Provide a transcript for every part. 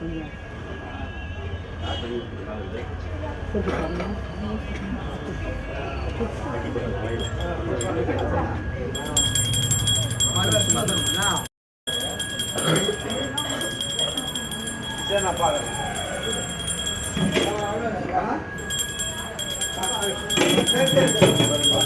Não, não, não.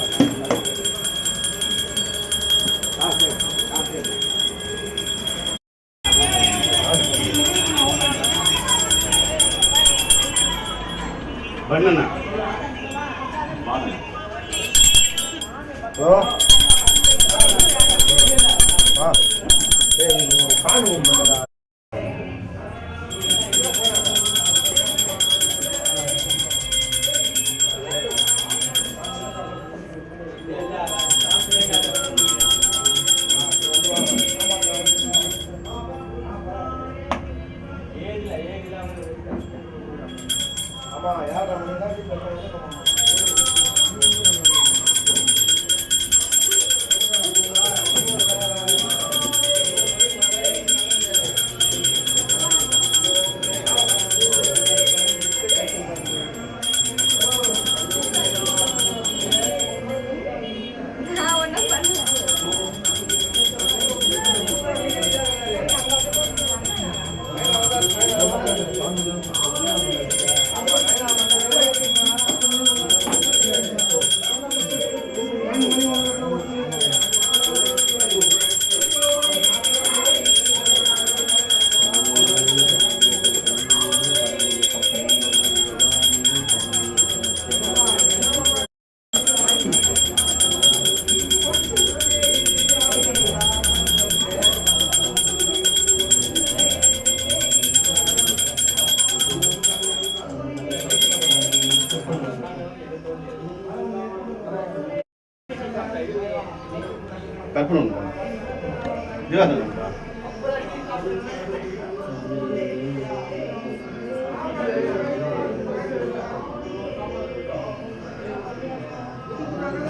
ਆਪਾਂ ਆਇਆ ਰਮਣੀ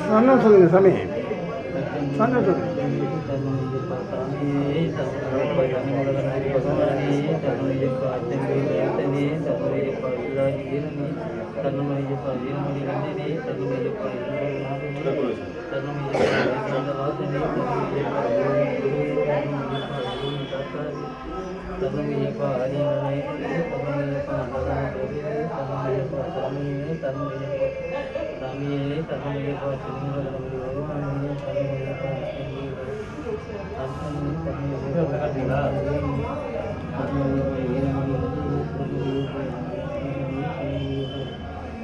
சொன்ன சொல்லுங்க சாமி சொன்ன சொல்லுங்க தன்னுடைய కర్ణమయ్యప్ప వీరమణి వెంటనే కర్ణమయ్యప్ప కర్ణమయ్యప్ప కర్ణమయ్యప్ప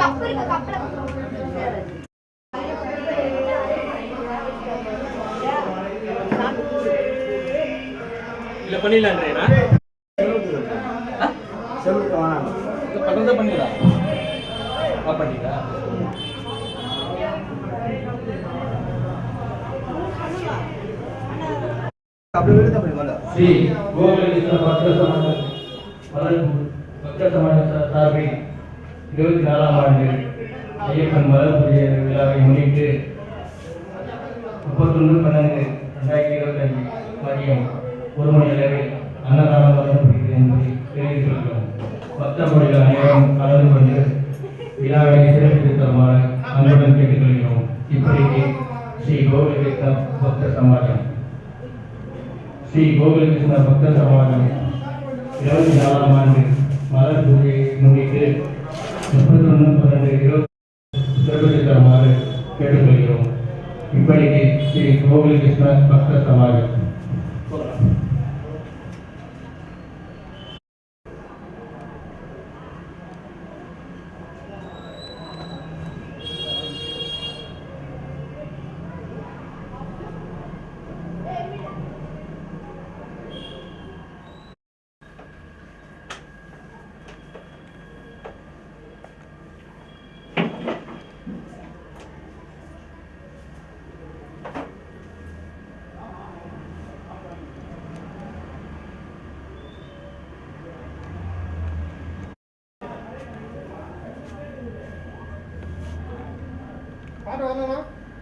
கப் இருக்கு கப்ல இல்ல பண்ணிடலாம் பக்கத்துல பண்ணிடலாம். பண்ணிடா இருபத்தி நாலாம் ஆண்டு ஐயப்பன் மலர் விழாவை முன்னிட்டு முப்பத்தொன்று பன்னெண்டு ரெண்டாயிரத்தி இருபத்தஞ்சு மதியம் ஒரு மணி அளவில் அன்னதானம் வழங்கப்படுகிறது என்பதை தெரிவித்துள்ளோம் பக்த அனைவரும் கலந்து கொண்டு விழாவை சிறப்பித்து அன்புடன் கேட்டுக்கொள்கிறோம். இப்படிக்கு ஸ்ரீ கோகுலகிருஷ்ண பக்த சமாஜம். ஸ்ரீ கோகுலகிருஷ்ண பக்த சமாஜம் இருபத்தி நாலாம் ஆண்டு மலர் பூஜையை முன்னிட்டு சிறப்பித்து கேட்டுக்கொள்கிறோம். இப்படி ஸ்ரீ கோகுலகிருஷ்ண பக்த சமாஜம்.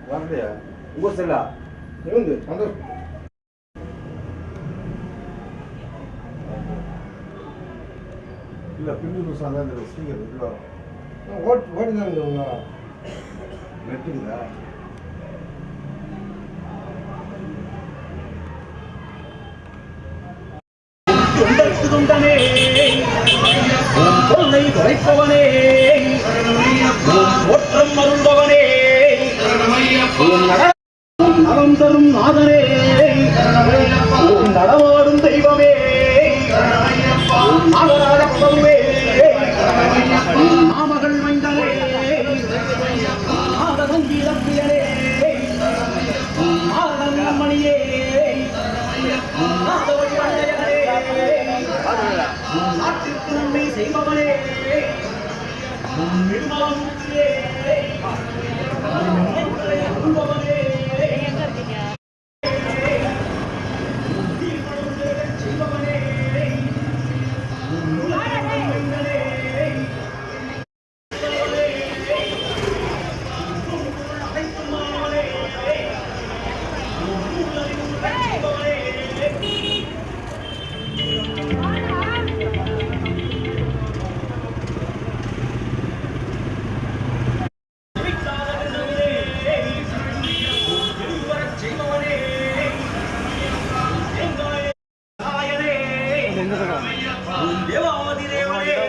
வரலையா உங்க செல்லா இருந்து சந்தோஷம் இல்ல பின்னூறு சாங்க இந்த ஸ்பீக்கர் உள்ள ஓட் ஓடி தான் உங்க நெட்டுக்குதா தொண்டற்கு தொண்டனே உன் தொல்லை தரும் நாதனே. நடமாடும் தெய்வமே. உன் நாகராஜ பிரபுவே உன் நாமகள் மைந்தனே நாதசங்கீதப்பிரியனே உன் நாதன் மணியே நாட்டிற்கு நன்மை செய்பவனே. நிர்மலம் 别玩我的了，我。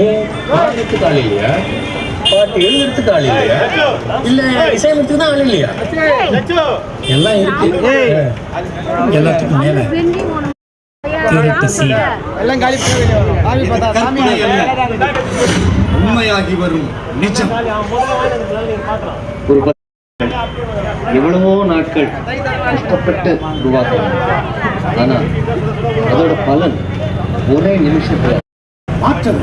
ஏன் பாடுறதுக்கு ஆள் இல்லையா பாட்டு எழுதுறதுக்கு ஆள் இல்லையா இல்ல இசையமைத்துக்கு தான் ஆள் இல்லையா? எல்லாம் இருக்கு. எல்லாத்துக்கும் மேல. உண்மையாகி வரும். நிஜம் ஒரு எவ்வளவோ நாட்கள் கஷ்டப்பட்டு உருவாக்கணும் ஆனா அதோட பலன் ஒரே நிமிஷத்துல மாற்றம்.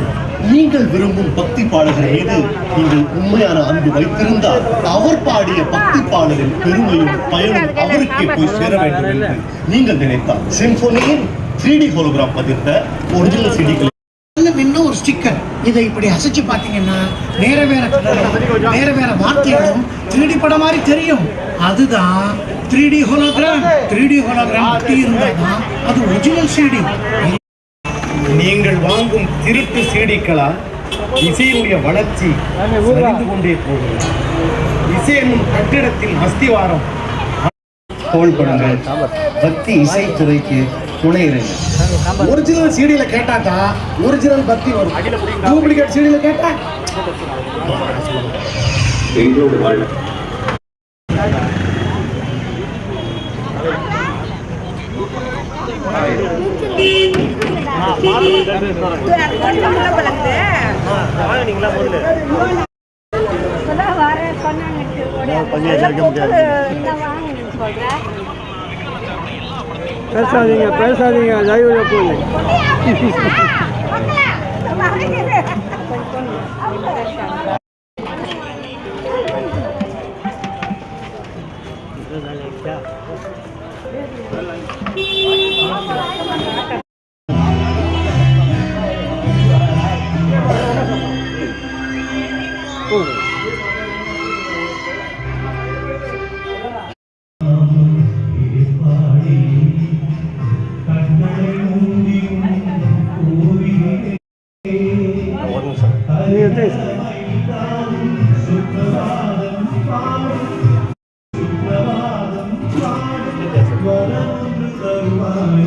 நீங்கள் விரும்பும் பக்தி பாடகர் மீது நீங்கள் உண்மையான அன்பு வைத்திருந்தால் அவர் பாடிய பக்தி பாடலின் பெருமையும் பயனும் அவருக்கே போய் சேர வேண்டும் என்று நீங்கள் நினைத்தால். சிம்போனியின் த்ரீ டி ஹோலோகிராம் பதித்த ஒரிஜினல் சிடிகளை இன்னும் ஒரு ஸ்டிக்கர் இதை இப்படி அசைச்சு பார்த்தீங்கன்னா வேற வேற வேற வேற வார்த்தைகளும் த்ரீ படம் மாதிரி தெரியும். அதுதான் three D hologram three D hologram அப்படி இருந்தாதான் அது ஒரிஜினல் சிடி நீங்கள் வாங்கும் திருட்டு சீடிக்களால் இசையினுடைய வளர்ச்சி சரிந்து கொண்டே போகிறது. இசை என்னும் கட்டிடத்தின் அஸ்திவாரம். தோல் படங்கள். பக்தி இசைத்துறைக்கு துணை இருங்க ஒரிஜினல் சிடியில கேட்டாக்கா ஒரிஜினல் பக்தி வரும். டூப்ளிகேட் சிடியில கேட்டா? எங்களோட வாழ்க்கை. பேசாதீங்க பேசாதீங்க லைவ்ல போய்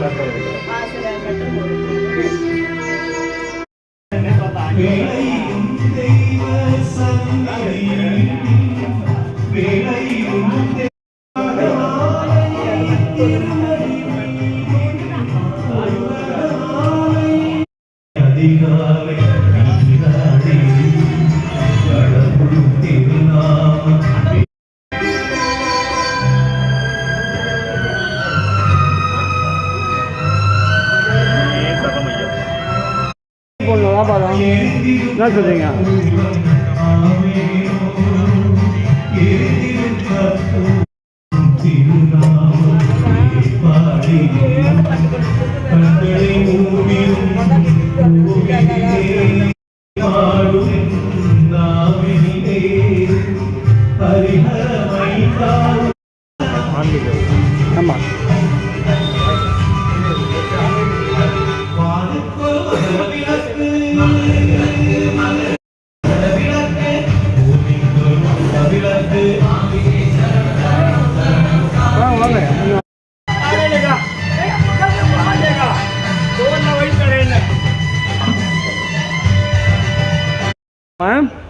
बटर Huh?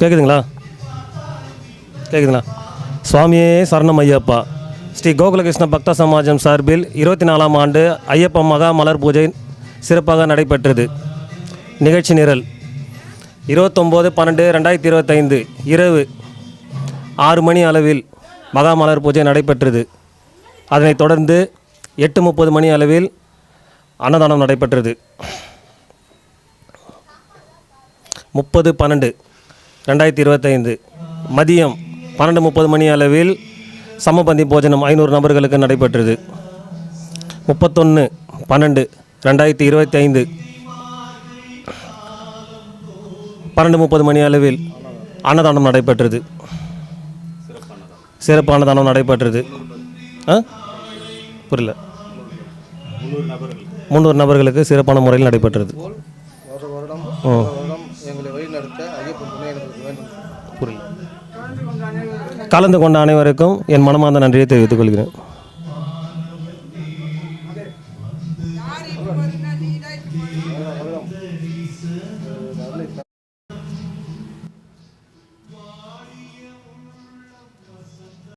கேட்குதுங்களா கேட்குதுங்களா சுவாமியே சரணம் ஐயப்பா. ஸ்ரீ கோகுலகிருஷ்ண பக்த சமாஜம் சார்பில் இருபத்தி நாலாம் ஆண்டு ஐயப்ப மகா மலர் பூஜை சிறப்பாக நடைபெற்றது. நிகழ்ச்சி நிரல். இருபத்தொம்போது பன்னெண்டு ரெண்டாயிரத்தி இருபத்தைந்து இரவு ஆறு மணி அளவில் மகா மலர் பூஜை நடைபெற்றது. அதனைத் தொடர்ந்து எட்டு முப்பது மணி அளவில் அன்னதானம் நடைபெற்றது. முப்பது பன்னெண்டு. ரெண்டாயிரத்தி இருபத்தைந்து மதியம் பன்னெண்டு முப்பது மணி அளவில் சமபந்தி போஜனம் ஐநூறு நபர்களுக்கு நடைபெற்றது. முப்பத்தொன்று பன்னெண்டு ரெண்டாயிரத்தி இருபத்தி ஐந்து பன்னெண்டு முப்பது மணி அளவில் அன்னதானம் நடைபெற்றது. சிறப்பு அன்னதானம் நடைபெற்றது. ஆ? புரியல. முந்நூறு நபர்களுக்கு சிறப்பான முறையில் நடைபெற்றது. ம் வருடம் எங்களை வழிநடத்த ஐயப்பன் துணை எங்களுக்கு வேண்டும் புரியல கலந்து கொண்ட அனைவருக்கும் என் மனமார்ந்த நன்றியை தெரிவித்துக் கொள்கிறேன்.